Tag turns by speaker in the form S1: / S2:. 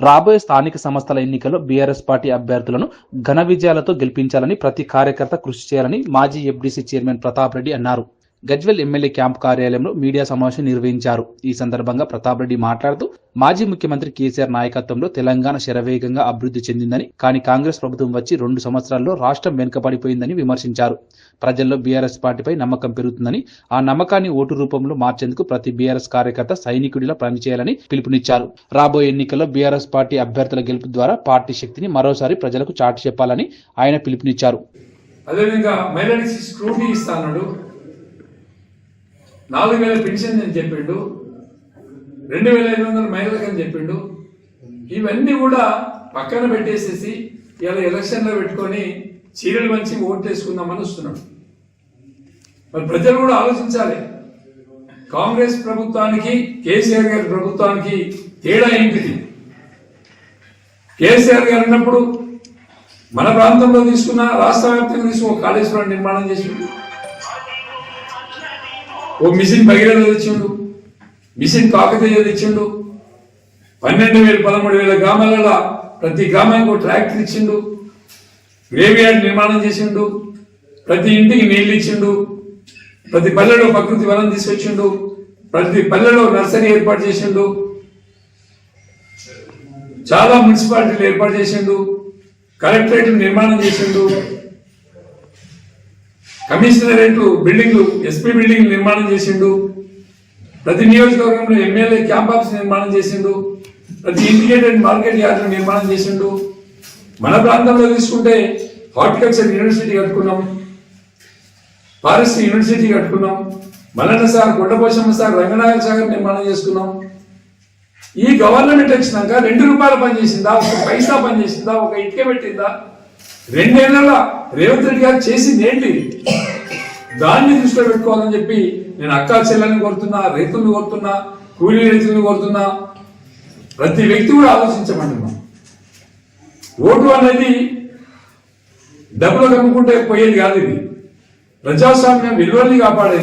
S1: రాబోయే స్థానిక సంస్థల ఎన్నికల్లో బీఆర్ఎస్ పార్టీ అభ్యర్థులను ఘన విజయాలతో గెలిపించాలని ప్రతి కార్యకర్త కృషి చేయాలని మాజీ ఎఫ్డీసీ చైర్మన్ ప్రతాప్ రెడ్డి అన్నారు. గజ్వెల్ ఎమ్మెల్యే క్యాంప్ కార్యాలయంలో మీడియా సమావేశం నిర్వహించారు. ఈ సందర్భంగా ప్రతాప్ రెడ్డి మాట్లాడుతూ మాజీ ముఖ్యమంత్రి కేసీఆర్ నాయకత్వంలో తెలంగాణ శరవేగంగా అభివృద్ధి చెందిందని కానీ కాంగ్రెస్ ప్రభుత్వం వచ్చి రెండు సంవత్సరాల్లో రాష్ట్రం వెనుకబడిపోయిందని విమర్శించారు. ప్రజల్లో బీఆర్ఎస్ పార్టీపై నమ్మకం పెరుగుతుందని ఆ నమ్మకాన్ని ఓటు రూపంలో మార్చేందుకు ప్రతి బీఆర్ఎస్ కార్యకర్త సైనికుడిలా పనిచేయాలని పిలుపునిచ్చారు. రాబోయే ఎన్నికల్లో బీఆర్ఎస్ పార్టీ అభ్యర్థుల గెలుపు ద్వారా పార్టీ శక్తిని మరోసారి ప్రజలకు చాటి చెప్పాలని ఆయన పిలుపునిచ్చారు.
S2: అదేవిధంగా మైనారిటీ స్క్రూటీ ఇస్తాడు నాలుగు వేల పెన్షన్ అని చెప్పిండు రెండు వేల ఐదు వందల మహిళలకు అని చెప్పిండు. ఇవన్నీ కూడా పక్కన పెట్టేసేసి ఇలా ఎలక్షన్లో పెట్టుకొని చీరలు మంచి ఓటు వేసుకుందామని వస్తున్నాడు. మరి ప్రజలు కూడా ఆలోచించాలి. కాంగ్రెస్ ప్రభుత్వానికి కేసీఆర్ గారి ప్రభుత్వానికి తేడా ఏంటిది? కేసీఆర్ గారు ఉన్నప్పుడు మన ప్రాంతంలో తీసుకున్న రాష్ట్ర వ్యాప్తంగా తీసుకున్న కాళేశ్వరం నిర్మాణం చేసిండు. ఓ మిషన్ భగీరథ తెచ్చిండు. మిషన్ కాకతీయ తెచ్చిండు. పన్నెండు వేలు పదమూడు వేల గ్రామాలలో ప్రతి గ్రామానికి ఒక ట్రాక్టర్ ఇచ్చిండు. గ్రేవ్యార్డ్ నిర్మాణం చేసిండు. ప్రతి ఇంటికి నీళ్ళు ఇచ్చిండు. ప్రతి పల్లెలో ప్రకృతి వనం తీసుకొచ్చిండు. ప్రతి పల్లెలో నర్సరీ ఏర్పాటు చేసిండు. చాలా మున్సిపాలిటీలు ఏర్పాటు చేసిండు. కలెక్టరేట్ నిర్మాణం చేసిండు. కమిషనరేట్ బిల్డింగ్ ఎస్పీ బిల్డింగ్ నిర్మాణం చేసిండు. ప్రతి నియోజకవర్గంలో ఎమ్మెల్యే క్యాంప్ ఆఫీస్ నిర్మాణం చేసిండు. ప్రతి ఇంటిగ్రేటెడ్ మార్కెట్ యార్డ్ నిర్మాణం చేసిండు. మన ప్రాంతంలో తీసుకుంటే హార్టికల్చర్ యూనివర్సిటీ కట్టుకున్నాం. ఫారెస్ట్ యూనివర్సిటీ కట్టుకున్నాం. మల్లన్న సార్ గుడ్డపోషమ్మ సార్ రంగనాయక సాగర్ నిర్మాణం చేసుకున్నాం. ఈ గవర్నమెంట్ వచ్చినాక రెండు రూపాయలు పనిచేసిందా? ఒక పైసా పనిచేసిందా? ఒక ఇటుక పెట్టిందా? రెండేళ్ళ రేవంత్ రెడ్డి గారు చేసింది ఏంటి? దాన్ని దృష్టిలో పెట్టుకోవాలని చెప్పి నేను అక్కా చెల్లెల్ని కోరుతున్నా రైతులను కోరుతున్నా కూలీ రైతులను కోరుతున్నా ప్రతి వ్యక్తి కూడా ఆలోచించమంటున్నా ఓటు అనేది డబ్బులు కమ్ముకుంటే పోయేది కాదు ఇది. ప్రజాస్వామ్యం విలువల్ని కాపాడేది.